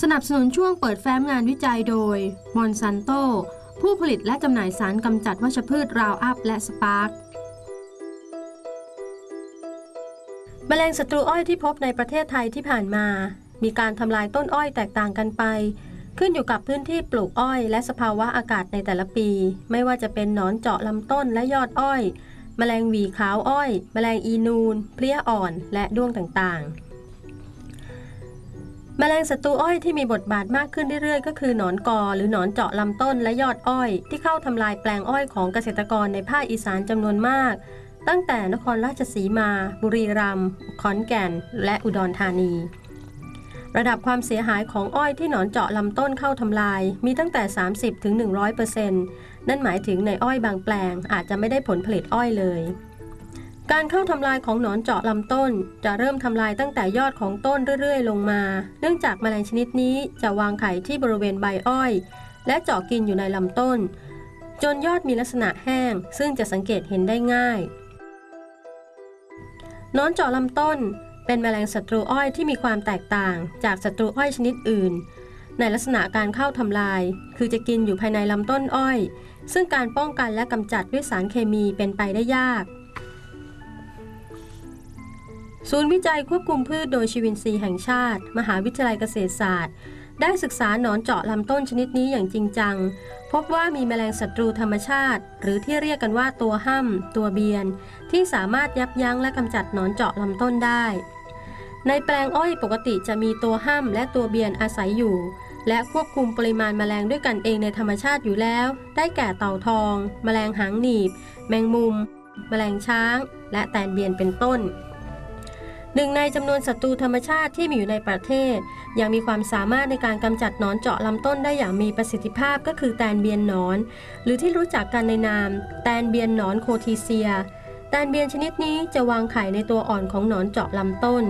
สนับสนุนช่วงเปิดแฟ้มงานวิจัยโดยมอนซันโตผู้ผลิตและจำหน่ายสารกำจัดวัชพืชราวอัพและสปาร์คแมลงศัตรูอ้อยที่พบในประเทศไทยที่ผ่านมา มีการทำลายต้นอ้อยแตกต่างกันไป ขึ้นอยู่กับพื้นที่ปลูกอ้อย และสภาวะอากาศในแต่ละปี ไม่ว่าจะเป็นหนอนเจาะลำต้นและยอดอ้อย แมลงหวีขาวอ้อย แมลงอีนูน เพลี้ยอ่อน และด้วงต่างๆ แมลงศัตรูอ้อยที่มีบทบาทมากขึ้นเรื่อยๆ ก็คือหนอนกอหรือหนอนเจาะลำต้นและยอดอ้อย ที่เข้าทำลายแปลงอ้อยของเกษตรกรในภาคอีสานจำนวนมาก ตั้งแต่นครราชสีมา บุรีรัมย์ขอนแก่น และอุดรธานี ระดับความเสียหายของอ้อยที่หนอนเจาะลำต้นเข้าทำลาย มีตั้งแต่ 30ถึง100%นั่นหมายถึงในอ้อยบางแปลงอาจจะไม่ได้ผลผลิตอ้อยเลย การเข้าทำลายของหนอนเจาะลำต้น จะเริ่มทำลายตั้งแต่ยอดของต้นเรื่อยๆ ลงมา เนื่องจากแมลงชนิดนี้จะวางไข่ที่บริเวณใบอ้อย และเจาะกินอยู่ในลำต้น จนยอดมีลักษณะแห้ง ซึ่งจะสังเกตเห็นได้ง่ายนอนเจาะลำต้น เป็นแมลงศัตรูอ้อยที่มีความแตกต่างจากศัตรูอ้อยชนิดอื่น ในลักษณะการเข้าทำลาย คือจะกินอยู่ภายในลำต้นอ้อย ซึ่งการป้องกันและกำจัดด้วยสารเคมีเป็นไปได้ยาก ศูนย์วิจัยควบคุมพืชโดยชีวินทรีย์แห่งชาติ มหาวิทยาลัยเกษตรศาสตร์ ได้ศึกษาหนอนเจาะลำต้นชนิดนี้อย่างจริงจัง พบว่ามีแมลงศัตรูธรรมชาติ หรือที่เรียกกันว่าตัวห้ำตัวเบียน ที่สามารถยับยั้งและกำจัดหนอนเจาะลำต้นได้ ในแปลงอ้อยปกติจะมีตัวห้ำและตัวเบียนอาศัยอยู่ และควบคุมปริมาณแมลงด้วยกันเองในธรรมชาติอยู่แล้ว ได้แก่เต่าทอง แมลงหางหนีบ แมงมุม แมลงช้าง และแตนเบียนเป็นต้น หนึ่งในจำนวนศัตรูธรรมชาติที่มีอยู่ในประเทศ ยังมีความสามารถในการกำจัดนอนเจาะลำต้นได้อย่างมีประสิทธิภาพก็คือแตนเบียนนอน หรือที่รู้จักกันในนาม แตนเบียนนอนโคทีเซีย แตนเบียนชนิดนี้จะวางไข่ในตัวอ่อนของนอนเจาะลำต้น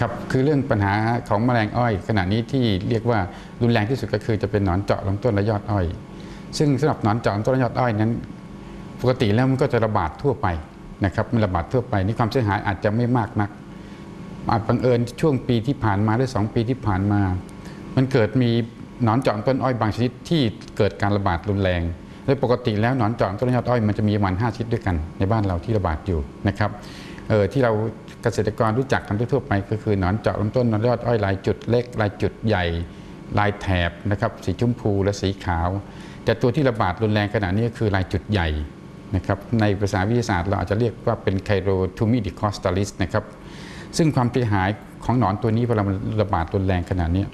ครับคือเรื่องปัญหาของแมลงอ้อย ขณะนี้ที่เรียกว่ารุนแรงที่สุดก็คือจะเป็นหนอนเจาะลำต้นและยอดอ้อย ซึ่งสำหรับหนอนเจาะลำต้นและยอดอ้อยนั้น ปกติแล้วมันก็จะระบาดทั่วไปนะครับมันระบาดทั่วไปนี่ความเสียหายอาจจะไม่มากนัก อาจบังเอิญช่วงปีที่ผ่านมาหรือสองปีที่ผ่านมา มันเกิดมีหนอนเจาะต้นอ้อยบางชนิดที่เกิดการระบาดรุนแรงโดยปกติแล้วหนอนเจาะต้นยอดอ้อยมันจะมีประมาณ5ชนิดด้วยกัน ในบ้านเราที่ระบาดอยู่นะครับเออที่เราเกษตรกรรู้จักกันทั่วไป ก็คือหนอนเจาะลำต้นหนอนยอดอ้อยลายจุดเล็กลายจุดใหญ่ลายแถบนะครับสีชมพูและสีขาว แต่ตัวที่ระบาดรุนแรงขณะนี้ก็คือลายจุดใหญ่ นะครับในภาษาวิทยาศาสตร์เราอาจจะเรียกว่าเป็นไคโรทูมิดิคอสตาลิสนะครับซึ่งความเสียหายของหนอนตัวนี้เวลามันระบาดรุนแรงขนาดนี้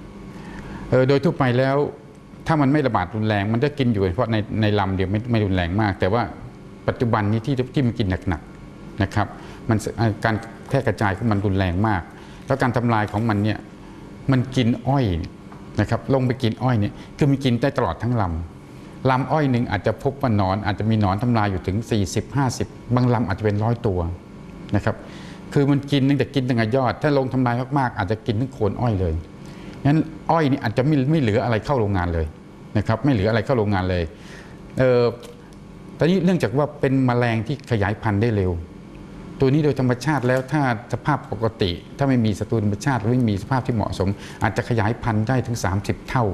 เออโดยทั่วไปแล้วถ้ามันไม่ระบาดรุนแรง มันจะกินอยู่เฉพาะในในลำเดียวไม่ไม่รุนแรงมาก แต่ว่าปัจจุบันนี้ที่ที่มันกินหนักๆนะครับมันการแพร่กระจายของมันรุนแรงมาก แล้วการทำลายของมันเนี่ยมันกินอ้อยนะครับลงไปกินอ้อยเนี่ยคือมันกินได้ตลอดทั้งลำ ลำอ้อยหนึ่งอาจจะพบว่าหนอนอาจจะมีหนอนทำลายอยู่ถึง 40 50 บางลำอาจจะเป็นร้อยตัวนะครับคือมันกินตั้งแต่กินตั้งแต่ยอด ถ้าลงทำลายมากๆอาจจะกินทั้งโคนอ้อยเลยงั้นอ้อยนี่อาจจะไม่ไม่เหลืออะไรเข้าโรงงานเลยนะครับไม่เหลืออะไรเข้าโรงงานเลยเออตอนนี้เนื่องจากว่าเป็นแมลงที่ขยายพันธุ์ได้เร็ว ตัวนี้โดยธรรมชาติแล้วถ้าสภาพปกติ ถ้าไม่มีศัตรูธรรมชาติหรือไม่มีสภาพที่เหมาะสม อาจจะขยายพันธุ์ได้ถึง 30 เท่า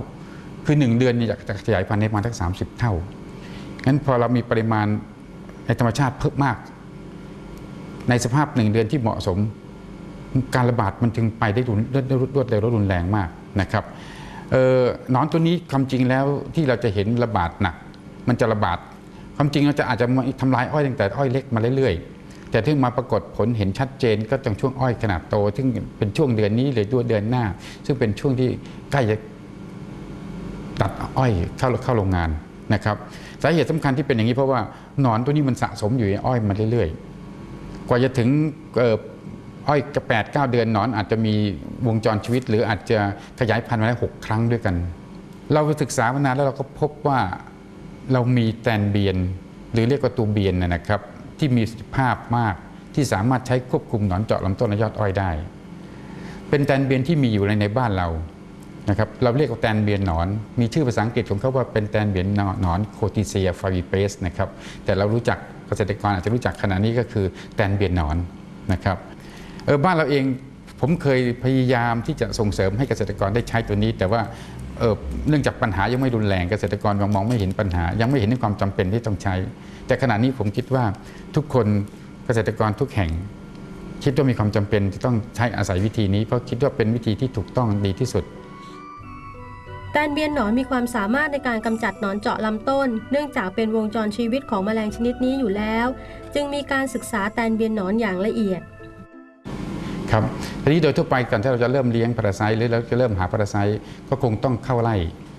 คือ 1 เดือนเนี่ยจะขยายพันธุ์ได้ประมาณทั้ง30เท่างั้นพอเรามีปริมาณในธรรมชาติเพิ่มมาก ในสภาพ1เดือนที่เหมาะสม การระบาดมันจึงไปได้รุนรวดเร็วและรุนแรงมากนะครับออนอนตัวนี้ความจริงแล้วที่เราจะเห็นระบาดหนัก มันจะระบาดความจริงเราจะอาจจะมาทำลายอ้อยตั้งแต่อ้อยเล็กมาเรื่อยๆ แต่ที่มาปรากฏผลเห็นชัดเจนก็ตรงช่วงอ้อยขนาดโต ซึ่งเป็นช่วงเดือนนี้หรือด้วยเดือนหน้า ซึ่งเป็นช่วงที่ใกล้จะ ตัดอ้อยเข้าเข้าโรงงานนะครับสาเหตุสำคัญที่เป็นอย่างนี้เพราะว่าหนอนตัวนี้มันสะสมอยู่ในอ้อยมาเรื่อยๆ กว่าจะถึงอ้อยกระแปดเก้าเดือนหนอนอาจจะมีวงจรชีวิต หรืออาจจะขยายพันธุ์มาได้หกครั้งด้วยกัน เราศึกษามานานแล้วเราก็พบว่าเรามีแตนเบียน หรือเรียกว่าตัวเบียนนะครับที่มีประสิทธิภาพมากที่สามารถใช้ควบคุมหนอนเจาะลำต้นและยอดอ้อยได้ เป็นแตนเบียนที่มีอยู่ในในบ้านเรา นะครับเราเรียกว่าแตนเบียนหนอน มีชื่อภาษาอังกฤษของเขาว่าเป็นแตนเบียนหนอนโคติเซียฟาริเปสนะครับแต่เรารู้จักเกษตรกรอาจจะรู้จักขณะนี้ก็คือแตนเบียนหนอนนะครับเออบ้านเราเองผมเคยพยายามที่จะส่งเสริมให้เกษตรกรได้ใช้ตัวนี้ แต่ว่าเออเนื่องจากปัญหายังไม่รุนแรงเกษตรกรยังมองไม่เห็นปัญหา ยังไม่เห็นถึงความจำเป็นที่ต้องใช้ แต่ขณะนี้ผมคิดว่าทุกคนเกษตรกรทุกแห่งคิดว่ามีความจำเป็นที่ต้องใช้อาศัยวิธีนี้เพราะคิดว่าเป็นวิธีที่ถูกต้องดีที่สุด แตนเบียนหนอนมีความสามารถในการกำจัดหนอนเจาะลำต้น เนื่องจากเป็นวงจรชีวิตของแมลงชนิดนี้อยู่แล้ว จึงมีการศึกษาแตนเบียนหนอนอย่างละเอียดครับทีนี้โดยทั่วไปก่อนที่เราจะเริ่มเลี้ยงพาราไซหรือเราจะเริ่มหาพาราไซก็คงต้องเข้าไล่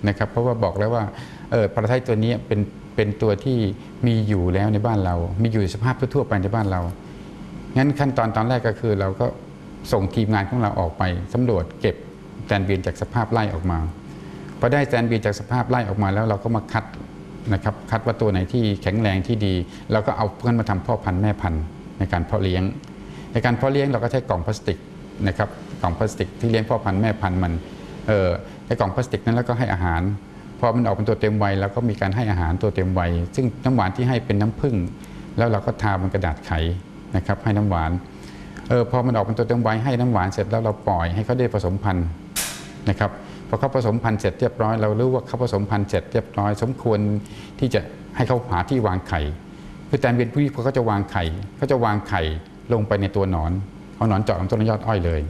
นะครับ เพราะว่าบอกแล้วว่าเออพารไซตัวนี้เป็นเป็นตัวที่มีอยู่แล้วในบ้านเรา มีอยู่ในสภาพทั่วไปในบ้านเรา งั้นขั้นตอนตอนแรกก็คือเราก็ส่งทีมงานของเราออกไปสำรวจเก็บแตนเบียนจากสภาพไล่ออกมา พอได้แตนบีจากสภาพไล่ออกมาแล้วเราก็มาคัดนะครับคัดว่าตัวไหนที่แข็งแรงที่ดีเราก็เอาเพื่อนมาทำพ่อพันธุ์แม่พันธุ์ในการเพาะเลี้ยง ในการเพาะเลี้ยงเราก็ใช้กล่องพลาสติกนะครับกล่องพลาสติกที่เลี้ยงพ่อพันธุ์แม่พันธุ์มันเออในกล่องพลาสติกนั้นแล้วก็ให้อาหารพอมันออกเป็นตัวเต็มวัยแล้วก็มีการให้อาหารตัวเต็มวัยซึ่งน้ำหวานที่ให้เป็นน้ำผึ้งแล้วเราก็ทาบนกระดาษไขนะครับให้น้ำหวานเออพอมันออกเป็นตัวเต็มวัยให้น้ำหวานเสร็จแล้วเราปล่อยให้เขาได้ผสมพันธุ์นะครับ อเขาผสมพันธุ์เสร็จเรียบร้อยเรารู้ว่าเขาผสมพันธุ์เสร็จเรียบร้อย สมควรที่จะให้เขาหาที่วางไข่คือแตนเบียนผู้ที่เขาจะวางไข่เขาจะวางไข่ลงไปในตัวหนอนเอาหนอนเจาะลำต้นยอดอ้อยเลย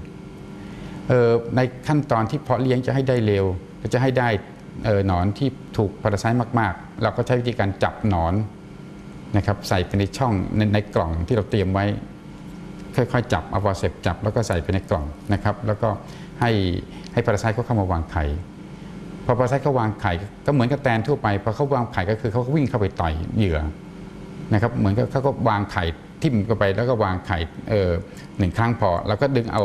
เในขั้นตอนที่เพาะเลี้ยงจะให้ได้เร็วจะให้ได้เหนอนที่ถูกพาราไซต์มาก ๆ เราก็ใช้วิธีการจับหนอนนะครับใส่ไปในช่องในในกล่องที่เราเตรียมไว้ ค่อยๆ จับเอาวาเสพจับแล้วก็ใส่ไปในกล่องนะครับ แล้วก็ ให้ให้พาราไซต์เขาเข้ามาวางไข่พอพาราไซต์เขาวางไข่ก็เหมือนกับแตนทั่วไปพอเขาวางไข่ก็คือเขาก็วิ่งเข้าไปต่อยเหยื่อนะครับเหมือนกับเขาก็วางไข่ทิ่มเข้าไปแล้วก็วางไข่เออหนึ่งครั้งพอ แล้วก็ดึงเอา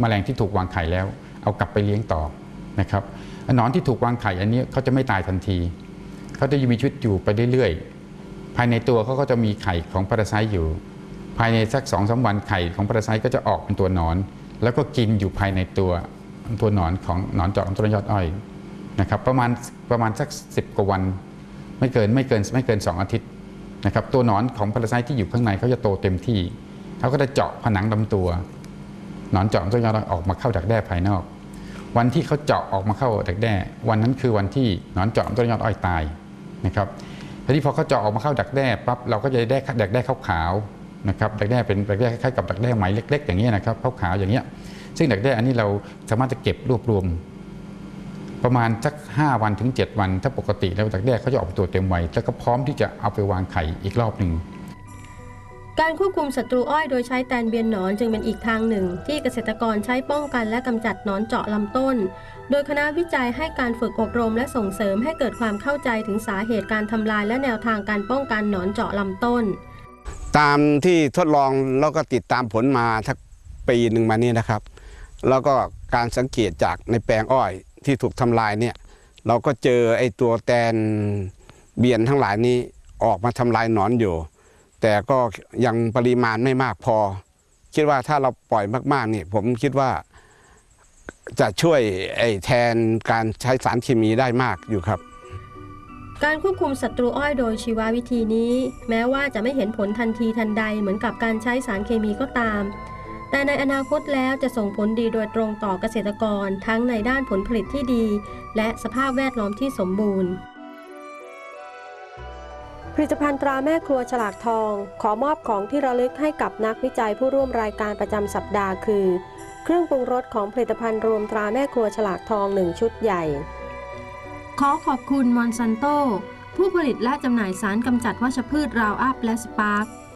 แมลงที่ถูกวางไข่แล้ว เอากลับไปเลี้ยงต่อนะครับหนอนที่ถูกวางไข่อันนี้เขาจะไม่ตายทันทีเขาจะยังมีชีวิตอยู่ไปเรื่อยๆภายในตัวเขาก็จะมีไข่ของพาราไซต์อยู่ ภายในสักสองสาวันไข่ของพาราไซต์ก็จะออกเป็นตัวหนอน แล้วก็กินอยู่ภายในตัวตัวหนอนของหนอนเจาะลำต้นยอดอ้อยนะครับประมาณประมาณสักสิบกว่าวัน ไม่เกินไม่เกินไม่เกิน 2 อาทิตย์นะครับตัวหนอนของพาราไซต์ที่อยู่ข้างในเขาจะโตเต็มที่เขาก็จะเจาะผนังลำตัว หนอนเจาะต้นยอดอ้อยออกมาเข้าดักแด้ภายนอก วันที่เขาเจาะออกมาเข้าดักแด้ วันนั้นคือวันที่หนอนเจาะต้นยอดอ้อยตายนะครับทีนี้พอเขาเจาะออกมาเข้าดักแด้ปั๊บเราก็จะได้ดักแด้ขาวๆ นะครับดักแด้เป็นดักแด้คล้ายกับดักแด้ไหมเล็ก ๆ อย่างนี้นะครับขาวๆอย่างเงี้ยซึ่งดักแด้อันนี้เราสามารถจะเก็บรวบรวม ประมาณสัก 5 วันถึง 7 วัน ถ้าปกติแล้วดักแด้เขาจะออกตัวเต็มวัยแล้วก็พร้อมที่จะเอาไปวางไข่อีกรอบหนึ่งการควบคุมศัตรูอ้อยโดยใช้แตนเบียนหนอนจึงเป็นอีกทางหนึ่ง ที่เกษตรกรใช้ป้องกันและกำจัดหนอนเจาะลำต้น โดยคณะวิจัยให้การฝึกอบรมและส่งเสริมให้เกิดความเข้าใจถึงสาเหตุการทำลายและแนวทางการป้องกันหนอนเจาะลำต้น ตามที่ทดลองแล้วก็ติดตามผลมาทักปีหนึ่งมานี่นะครับ แล้วก็การสังเกตจากในแปลงอ้อยที่ถูกทำลายเนี่ยเราก็เจอไอ้ตัวแตนเบียนทั้งหลายนี้ออกมาทำลายหนอนอยู่ แต่ก็ยังปริมาณไม่มากพอ คิดว่าถ้าเราปล่อยมากๆนี่ผมคิดว่าจะช่วยไอ้แทนการใช้สารเคมีได้มากอยู่ครับ การควบคุมศัตรูอ้อยโดยชีววิธีนี้ แม้ว่าจะไม่เห็นผลทันทีทันใดเหมือนกับการใช้สารเคมีก็ตาม แต่ในอนาคตแล้วจะส่งผลดีโดยตรงต่อเกษตรกร ทั้งในด้านผลผลิตที่ดี และสภาพแวดล้อมที่สมบูรณ์ ผลิตภัณฑ์ตราแม่ครัวฉลากทอง ขอมอบของที่ระลึกให้กับนักวิจัยผู้ร่วมรายการประจำสัปดาห์คือ เครื่องปรุงรสของผลิตภัณฑ์รวมตราแม่ครัวฉลากทอง 1 ชุดใหญ่ ขอขอบคุณมอนซันโตผู้ผลิตและจำหน่ายสารกำจัดวัชพืชราวอัพและสปาร์ค